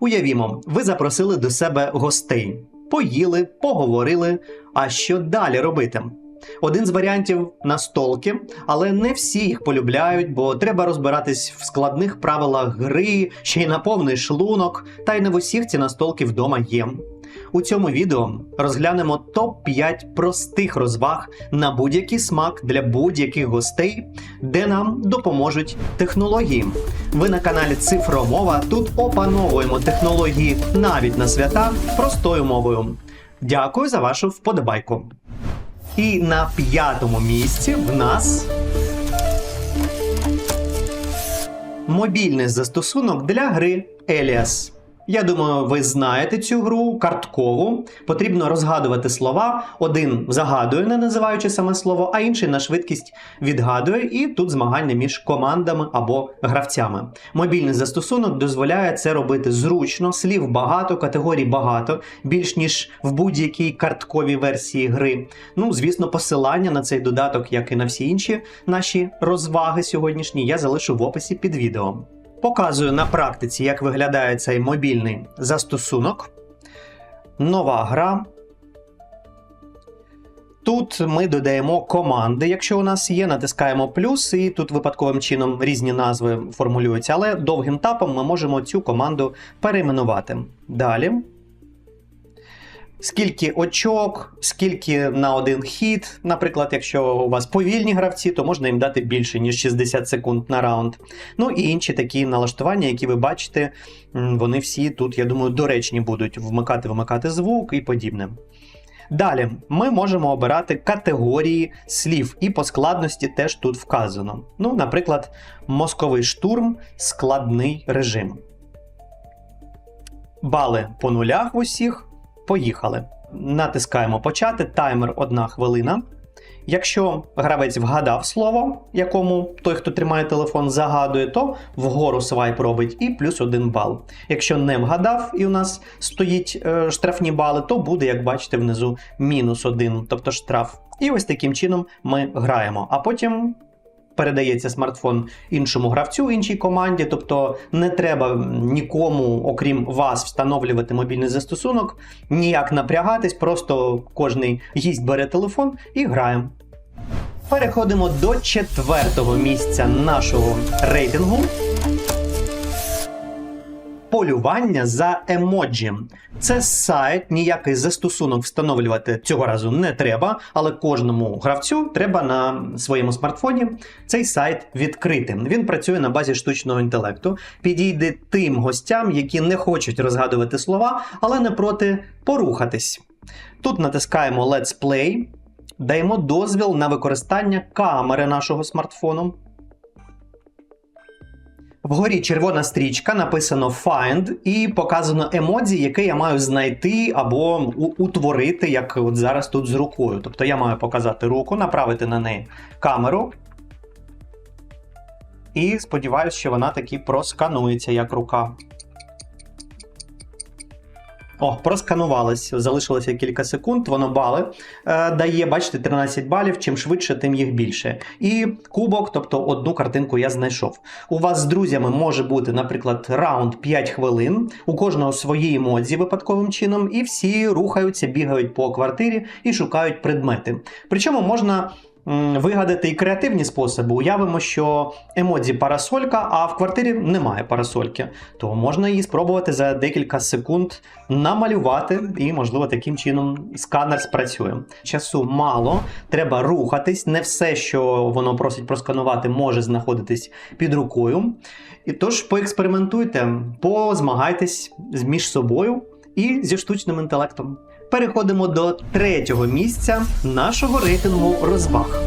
Уявімо, ви запросили до себе гостей, поїли, поговорили. А що далі робити? Один з варіантів настолки, але не всі їх полюбляють, бо треба розбиратись в складних правилах гри, ще й на повний шлунок, та й не в усіх ці настолки вдома є. У цьому відео розглянемо топ-5 простих розваг на будь-який смак для будь-яких гостей, де нам допоможуть технології. Ви на каналі Цифромова. Тут опановуємо технології навіть на свята простою мовою. Дякую за вашу вподобайку. І на п'ятому місці в нас мобільний застосунок для гри Elias. Я думаю, ви знаєте цю гру карткову. Потрібно розгадувати слова. Один загадує, не називаючи саме слово, а інший на швидкість відгадує, і тут змагання між командами або гравцями. Мобільний застосунок дозволяє це робити зручно, слів багато, категорій багато, більш ніж в будь-якій картковій версії гри. Ну, звісно, посилання на цей додаток, як і на всі інші наші розваги сьогоднішні, я залишу в описі під відео. Показую на практиці, як виглядає цей мобільний застосунок. Нова гра. Тут ми додаємо команди, якщо у нас є, натискаємо плюс, і тут випадковим чином різні назви формулюються, але довгим тапом ми можемо цю команду перейменувати. Далі. Скільки очок, скільки на один хід. Наприклад, якщо у вас повільні гравці, то можна їм дати більше, ніж 60 секунд на раунд. Ну і інші такі налаштування, які ви бачите, вони всі тут, я думаю, доречні будуть вмикати, вимикати звук і подібне. Далі ми можемо обирати категорії слів, і по складності теж тут вказано. Ну, наприклад, мозковий штурм, складний режим. Бали по нулях в усіх. Поїхали. Натискаємо почати. Таймер 1 хвилина. Якщо гравець вгадав слово, якому той, хто тримає телефон, загадує, то вгору свайп робить і плюс один бал. Якщо не вгадав і у нас стоїть е, штрафні бали, то буде, як бачите, внизу мінус один, тобто штраф. І ось таким чином ми граємо. А потім передається смартфон іншому гравцю, іншій команді, тобто не треба нікому, окрім вас, встановлювати мобільний застосунок, ніяк напрягатись, просто кожний гість бере телефон і граємо. Переходимо до четвертого місця нашого рейтингу. Полювання за емоджі. Це сайт, ніякий застосунок встановлювати цього разу не треба, але кожному гравцю треба на своєму смартфоні цей сайт відкрити. Він працює на базі штучного інтелекту, підійде тим гостям, які не хочуть розгадувати слова, але не проти порухатись. Тут натискаємо Let's Play, даємо дозвіл на використання камери нашого смартфону. Вгорі червона стрічка, написано Find, і показано емодзі, яке я маю знайти або утворити, як от зараз тут з рукою. Тобто я маю показати руку, направити на неї камеру. І сподіваюся, що вона таки просканується як рука. О, просканувалось. Залишилося кілька секунд. Воно бали е, дає, бачите, 13 балів. Чим швидше, тим їх більше. І кубок, тобто одну картинку я знайшов. У вас з друзями може бути, наприклад, раунд 5 хвилин. У кожного свої емодзі випадковим чином, і всі рухаються, бігають по квартирі і шукають предмети. Причому можна. Вигадати і креативні способи. Уявимо, що емодзі парасолька, а в квартирі немає парасольки. То можна її спробувати за декілька секунд намалювати, і, можливо, таким чином сканер спрацює. Часу мало, треба рухатись. Не все, що воно просить просканувати, може знаходитись під рукою. І тож поекспериментуйте, позмагайтесь між собою і зі штучним інтелектом. Переходимо до третього місця нашого рейтингу розваг.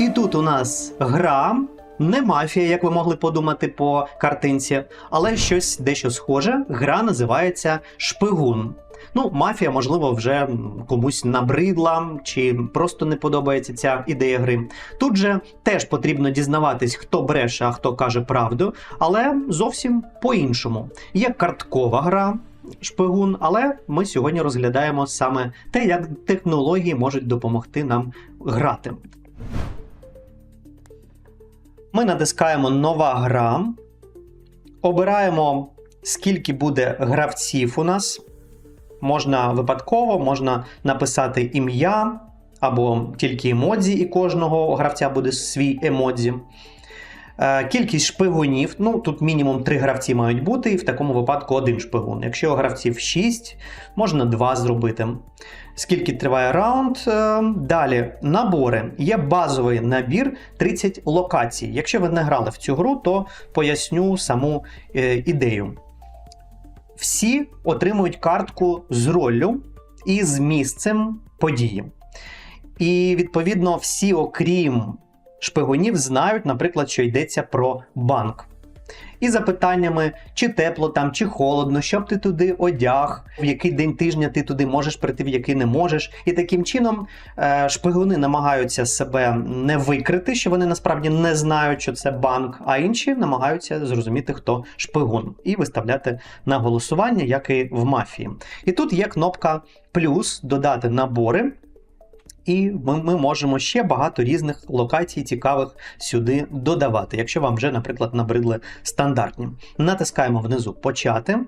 І тут у нас гра. Не мафія, як ви могли подумати по картинці, але щось дещо схоже. Гра називається Шпигун. Ну, мафія, можливо, вже комусь набридла чи просто не подобається ця ідея гри. Тут же теж потрібно дізнаватись, хто бреше, а хто каже правду, але зовсім по-іншому. Є карткова гра. Шпигун, але ми сьогодні розглядаємо саме те, як технології можуть допомогти нам грати. Ми натискаємо нова гра. Обираємо, скільки буде гравців у нас. Можна випадково, можна написати ім'я або тільки емодзі, і кожного гравця буде свій емодзі. Е, Кількість шпигунів, ну тут мінімум 3 гравці мають бути, і в такому випадку один шпигун. Якщо гравців 6, можна 2 зробити. Скільки триває раунд? Е, Далі набори. Є базовий набір 30 локацій. Якщо ви не грали в цю гру, то поясню саму е, ідею. Всі отримують картку з роллю і з місцем події. І відповідно всі, окрім шпигунів, знають, наприклад, що йдеться про банк. І запитаннями, чи тепло там, чи холодно, що б ти туди одяг, в який день тижня ти туди можеш прийти, в який не можеш. І таким чином е, шпигуни намагаються себе не викрити, що вони насправді не знають, що це банк, а інші намагаються зрозуміти, хто шпигун, і виставляти на голосування, як і в мафії. І тут є кнопка плюс додати набори. І ми, ми можемо ще багато різних локацій цікавих сюди додавати, якщо вам вже, наприклад, набридли стандартні. Натискаємо внизу почати.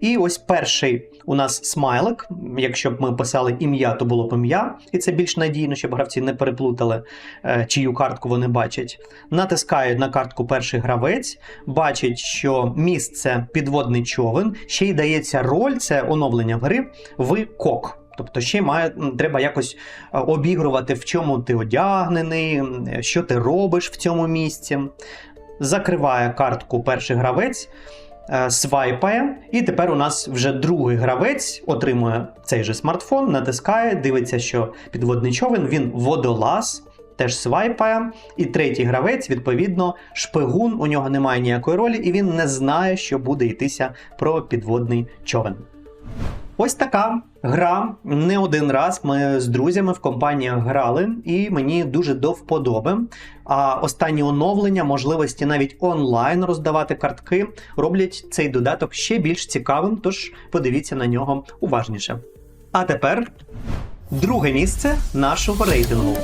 І ось перший у нас смайлик. Якщо б ми писали ім'я, то було б ім'я, і це більш надійно, щоб гравці не переплутали, е, чию картку вони бачать. Натискає на картку перший гравець, бачить, що місце підводний човен, ще й дається роль, це оновлення гри в кок. Тобто ще має, треба якось е, обігрувати, в чому ти одягнений, що ти робиш в цьому місці. Закриває картку перший гравець, е, свайпає, і тепер у нас вже другий гравець отримує цей же смартфон, натискає, дивиться, що підводний човен, він водолаз. Теж свайпає, і третій гравець, відповідно, шпигун, у нього немає ніякої ролі, і він не знає, що буде йтися про підводний човен. Ось така гра. Не один раз ми з друзями в компаніях грали, і мені дуже до вподоби. А останні оновлення, можливості навіть онлайн роздавати картки, роблять цей додаток ще більш цікавим, тож подивіться на нього уважніше. А тепер друге місце нашого рейтингу.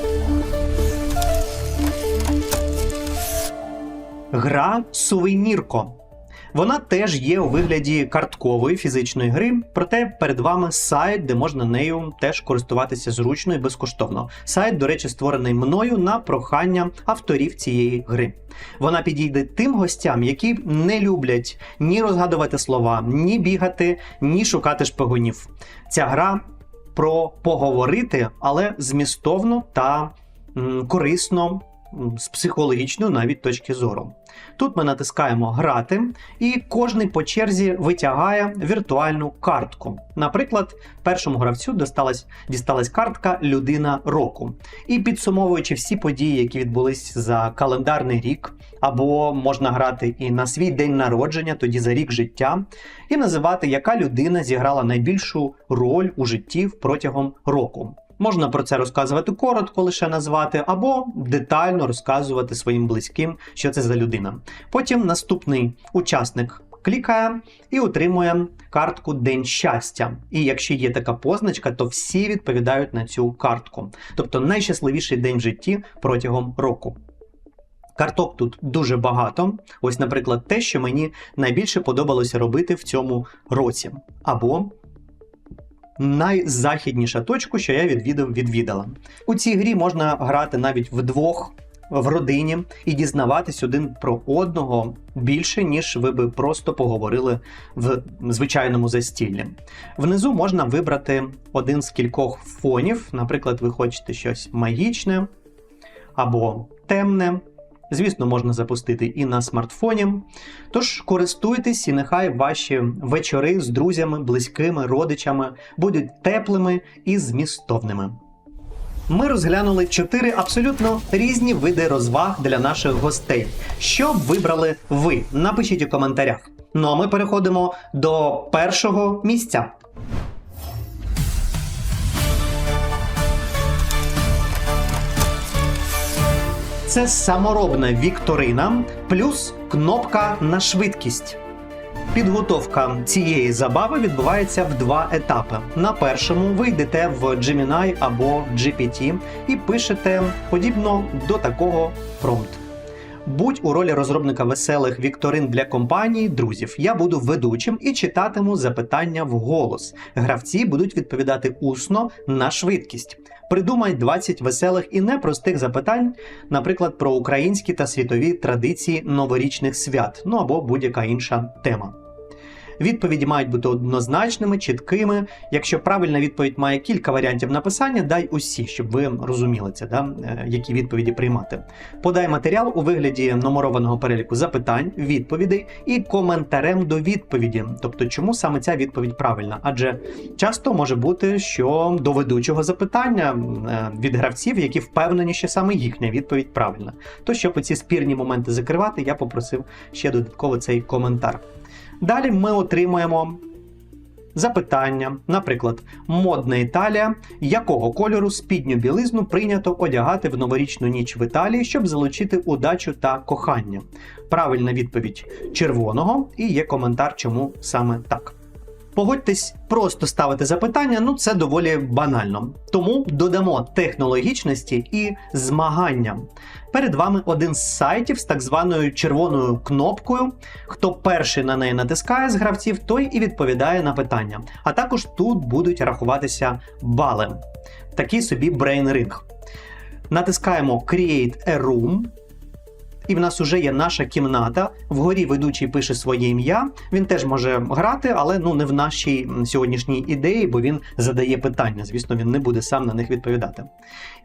Гра Сувенірко. Вона теж є у вигляді карткової фізичної гри, проте перед вами сайт, де можна нею теж користуватися зручно і безкоштовно. Сайт, до речі, створений мною на прохання авторів цієї гри. Вона підійде тим гостям, які не люблять ні розгадувати слова, ні бігати, ні шукати шпигунів. Ця гра про поговорити, але змістовно та м, корисно з психологічної навіть точки зору. Тут ми натискаємо Грати, і кожний по черзі витягає віртуальну картку. Наприклад, першому гравцю досталась, дісталась картка Людина року. І підсумовуючи всі події, які відбулись за календарний рік, або можна грати і на свій день народження, тоді за рік життя, і називати, яка людина зіграла найбільшу роль у житті протягом року. Можна про це розказувати коротко, лише назвати, або детально розказувати своїм близьким, що це за людина. Потім наступний учасник клікає і отримує картку День щастя. І якщо є така позначка, то всі відповідають на цю картку. Тобто найщасливіший день в житті протягом року. Карток тут дуже багато. Ось, наприклад, те, що мені найбільше подобалося робити в цьому році. Або найзахідніша точку, що я відвідав, відвідала. У цій грі можна грати навіть вдвох. В родині і дізнаватись один про одного більше, ніж ви би просто поговорили в звичайному застіллі. Внизу можна вибрати один з кількох фонів. Наприклад, ви хочете щось магічне або темне. Звісно, можна запустити і на смартфоні. Тож користуйтесь, і нехай ваші вечори з друзями, близькими, родичами будуть теплими і змістовними. Ми розглянули чотири абсолютно різні види розваг для наших гостей. Що вибрали ви? Напишіть у коментарях. Ну а ми переходимо до першого місця. Це саморобна вікторина плюс кнопка на швидкість. Підготовка цієї забави відбувається в два етапи. На першому ви йдете в Gemini або GPT і пишете подібно до такого промпт. Будь у ролі розробника веселих вікторин для компанії, друзів. Я буду ведучим і читатиму запитання вголос. Гравці будуть відповідати усно на швидкість. Придумай 20 веселих і непростих запитань, наприклад, про українські та світові традиції новорічних свят, ну або будь-яка інша тема. Відповіді мають бути однозначними, чіткими. Якщо правильна відповідь має кілька варіантів написання, дай усі, щоб ви розуміли це, да? е, які відповіді приймати. Подай матеріал у вигляді номерованого переліку запитань, відповідей і коментарем до відповіді. Тобто, чому саме ця відповідь правильна? Адже часто може бути, що до ведучого запитання е, від гравців, які впевнені, що саме їхня відповідь правильна. То щоб ці спірні моменти закривати, я попросив ще додатково цей коментар. Далі ми отримуємо запитання, наприклад, модна Італія, якого кольору спідню білизну прийнято одягати в новорічну ніч в Італії, щоб залучити удачу та кохання. Правильна відповідь червоного, і є коментар, чому саме так. Погодьтесь, просто ставити запитання, ну це доволі банально. Тому додамо технологічності і змагання. Перед вами один з сайтів з так званою червоною кнопкою. Хто перший на неї натискає з гравців, той і відповідає на питання. А також тут будуть рахуватися бали. Такий собі Brain Ring. Натискаємо Create a Room. І в нас вже є наша кімната. Вгорі ведучий пише своє ім'я. Він теж може грати, але ну не в нашій сьогоднішній ідеї, бо він задає питання. Звісно, він не буде сам на них відповідати.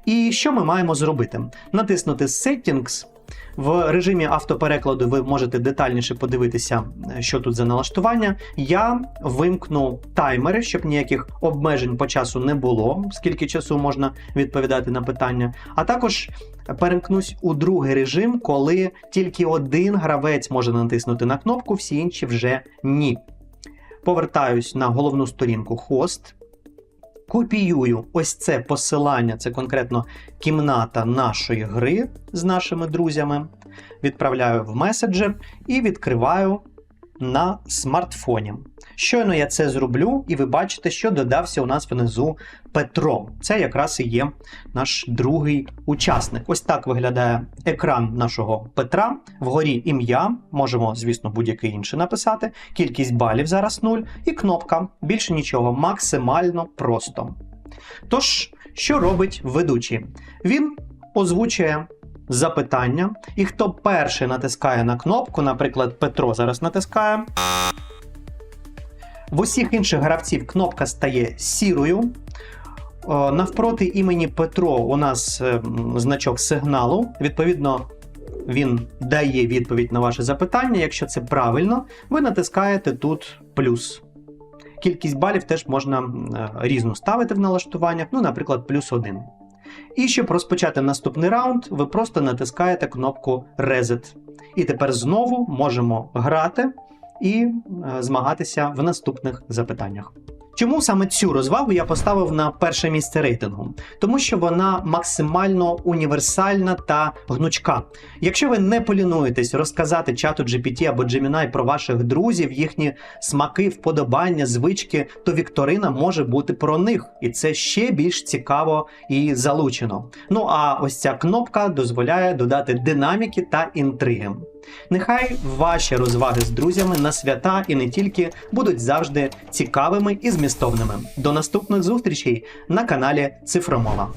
І що ми маємо зробити? Натиснути Settings. В режимі автоперекладу ви можете детальніше подивитися, е, що тут за налаштування. Я вимкну таймери, щоб ніяких обмежень по часу не було, скільки часу можна відповідати на питання. А також перемкнусь у другий режим, коли тільки один гравець може натиснути на кнопку, всі інші вже ні. Повертаюсь на головну сторінку хост. Копіюю ось це посилання, це конкретно кімната нашої гри з нашими друзями. Відправляю в меседжер і відкриваю на смартфоні. Щойно я це зроблю, і ви бачите, що додався у нас внизу Петро. Це якраз і є наш другий учасник. Ось так виглядає екран нашого Петра. Вгорі ім'я, можемо, звісно, будь-яке інше написати. Кількість балів зараз 0, і кнопка. Більше нічого, максимально просто. Тож, що робить ведучий? Він озвучує запитання, і хто перший натискає на кнопку, наприклад, Петро зараз натискає. В усіх інших гравців кнопка стає сірою. Навпроти імені Петро у нас е, значок сигналу. Відповідно, він дає відповідь на ваше запитання. Якщо це правильно, ви натискаєте тут плюс. Кількість балів теж можна е, різну ставити в налаштуваннях, ну, наприклад, плюс один. І щоб розпочати наступний раунд, ви просто натискаєте кнопку Reset. І тепер знову можемо грати і е, змагатися в наступних запитаннях. Чому саме цю розвагу я поставив на перше місце рейтингу? Тому що вона максимально універсальна та гнучка. Якщо ви не полінуєтесь розказати чату GPT або Gemini про ваших друзів, їхні смаки, вподобання, звички, то Вікторина може бути про них, і це ще більш цікаво і залучено. Ну а ось ця кнопка дозволяє додати динаміки та інтриги. Нехай ваші розваги з друзями на свята і не тільки будуть завжди цікавими і змістовними. До наступних зустрічей на каналі Цифромова.